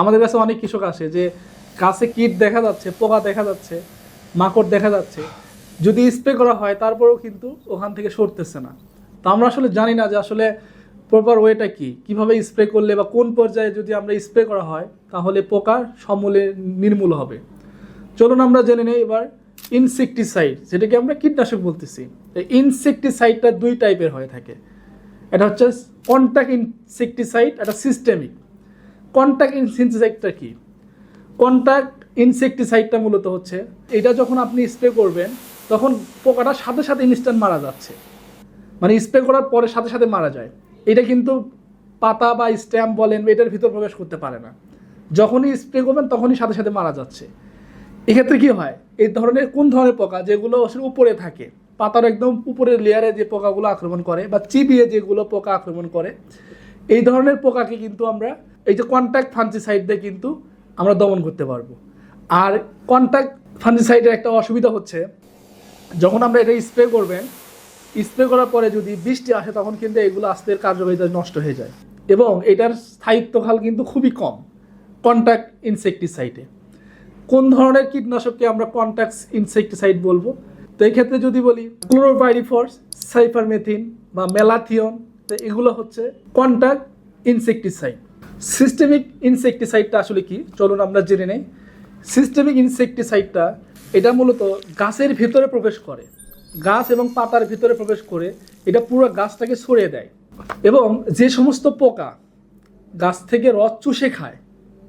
আমাদের কাছে অনেক কৃষক আসে যে গাছে কীট দেখা যাচ্ছে, পোকা দেখা যাচ্ছে, মাকড় দেখা যাচ্ছে। যদি স্প্রে করা হয়, তারপরেও কিন্তু ওখান থেকে সরতেছে না। তো আমরা আসলে জানি না যে আসলে প্রপার ওয়েটা কি, কীভাবে স্প্রে করলে বা কোন পর্যায়ে যদি আমরা স্প্রে করা হয়, তাহলে পোকা সমূলে নির্মূল হবে। চলুন আমরা জেনে নেই এবার ইনসেকটিসাইড যেটাকে আমরা কীটনাশক বলতেছি। ইনসেকটিসাইডটা দুই টাইপের হয়ে থাকে। এটা হচ্ছে কন্ট্যাক্ট ইনসেকটিসাইড এটা সিস্টেমিক কন্ট্যাক্ট ইনসেকটিসাইডটা কি? কন্ট্যাক্ট ইনসেকটিসাইডটা মূলত হচ্ছে, এটা যখন আপনি স্প্রে করবেন, তখন পোকাটা সাথে সাথে ইনস্ট্যান্ট মারা যাচ্ছে। মানে স্প্রে করার পরে সাথে সাথে মারা যায়। এটা কিন্তু পাতা বা স্ট্যাম্প বলেন এটার ভিতর প্রবেশ করতে পারে না। যখনই স্প্রে করবেন, তখনই সাথে সাথে মারা যাচ্ছে। এক্ষেত্রে কি হয়? এই ধরনের কোন ধরনের পোকা যেগুলো আসলে উপরে থাকে? পাতার একদম উপরের লেয়ারে যে পোকাগুলো আক্রমণ করে বা চিবিয়ে যেগুলো পোকা আক্রমণ করে, এই ধরনের পোকাকে কিন্তু আমরা এই যে কন্ট্যাক্ট ফাঞ্চিসাইড দিয়ে কিন্তু আমরা দমন করতে পারব। আর কন্ট্যাক্ট ফাঞ্চিসাইডের একটা অসুবিধা হচ্ছে, যখন আমরা এটা স্প্রে করবেন স্প্রে করার পরে যদি বৃষ্টি আসে, তখন কিন্তু এগুলো আস্তে কার্যকারিতা নষ্ট হয়ে যায়। এবং এটার স্থায়িত্বকাল কিন্তু খুবই কম কন্ট্যাক্ট ইনসেকটিসাইডে কোন ধরনের কীটনাশককে আমরা কন্ট্যাক্ট ইনসেকটিসাইড বলব? তো এই ক্ষেত্রে যদি বলি ক্লোরোপাইরিফর্স সাইফারমেথিন বা মেলাথিয়ন, তো এগুলো হচ্ছে কন্ট্যাক্ট ইনসেকটিসাইড সিস্টেমিক ইনসেকটিসাইডটা আসলে কি? চলুন আমরা জেনে নেই। সিস্টেমিক ইনসেকটিসাইডটা এটা মূলত গাছের ভিতরে প্রবেশ করে। গাছ এবং পাতার ভিতরে প্রবেশ করে, এটা পুরো গাছটাকে সরিয়ে দেয়। এবং যে সমস্ত পোকা গাছ থেকে রস চুষে খায়,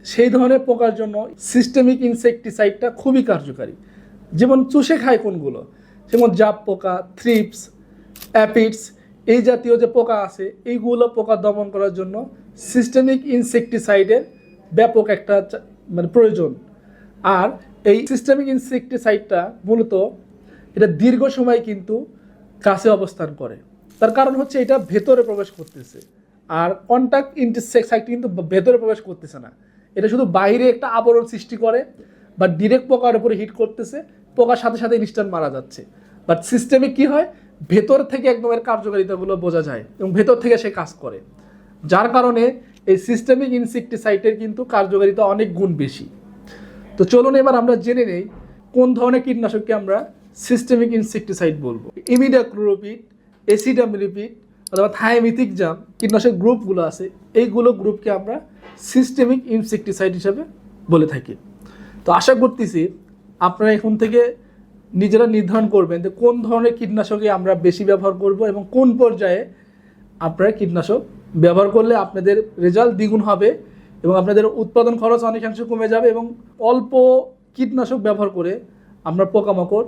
সেই ধরনের পোকার জন্য সিস্টেমিক ইনসেকটিসাইডটা খুবই কার্যকারী। যেমন চুষে খায় কোনগুলো? যেমন জাপ পোকা থ্রিপস অ্যাপিডস এই জাতীয় যে পোকা আছে, এইগুলো পোকা দমন করার জন্য সিস্টেমিক ইনসেকটিসাইডের ব্যাপক একটা মানে প্রয়োজন। আর এই সিস্টেমিক ইনসেকটিসাইডটা মূলত এটা দীর্ঘ সময় কিন্তু কাছে অবস্থান করে। তার কারণ হচ্ছে এটা ভেতরে প্রবেশ করতেছে। আর কন্ট্যাক্ট ইনসেকসাইড কিন্তু ভেতরে প্রবেশ করতেছে না। এটা শুধু বাইরে একটা আবরণ সৃষ্টি করে, বা ডিরেক্ট পোকার উপরে হিট করতেছে, পোকার সাথে সাথে ইনস্ট্যান্ট মারা যাচ্ছে। বাট সিস্টেমে কি হয়? ভেতর থেকে একদম এর কার্যকারিতাগুলো বোঝা যায় এবং ভেতর থেকে সে কাজ করে। যার কারণে এই সিস্টেমিক ইনসেকটিসাইডের কিন্তু কার্যকারিতা অনেক গুণ বেশি। তো চলুন এবার আমরা জেনে নেই কোন ধরনের কীটনাশককে আমরা সিস্টেমিক ইনসেকটিসাইড বলব। ইমিডাক্লোরোপিড এসিডামিলিপিড অথবা থায়ামিথিক জাম কীটনাশক গ্রুপগুলো আছে, এইগুলো গ্রুপকে আমরা সিস্টেমিক ইনসেকটিসাইড হিসাবে বলে থাকি। তো আশা করতেছি আপনারা এখন থেকে নিজেরা নির্ধারণ করবেন যে কোন ধরনের কীটনাশকে আমরা বেশি ব্যবহার করব এবং কোন পর্যায়ে আপনারা কীটনাশক ব্যবহার করলে আপনাদের রেজাল্ট দ্বিগুণ হবে এবং আপনাদের উৎপাদন খরচ অনেকাংশে কমে যাবে এবং অল্প কীটনাশক ব্যবহার করে আমরা পোকামাকড়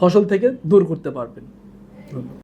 ফসল থেকে দূর করতে পারবেন।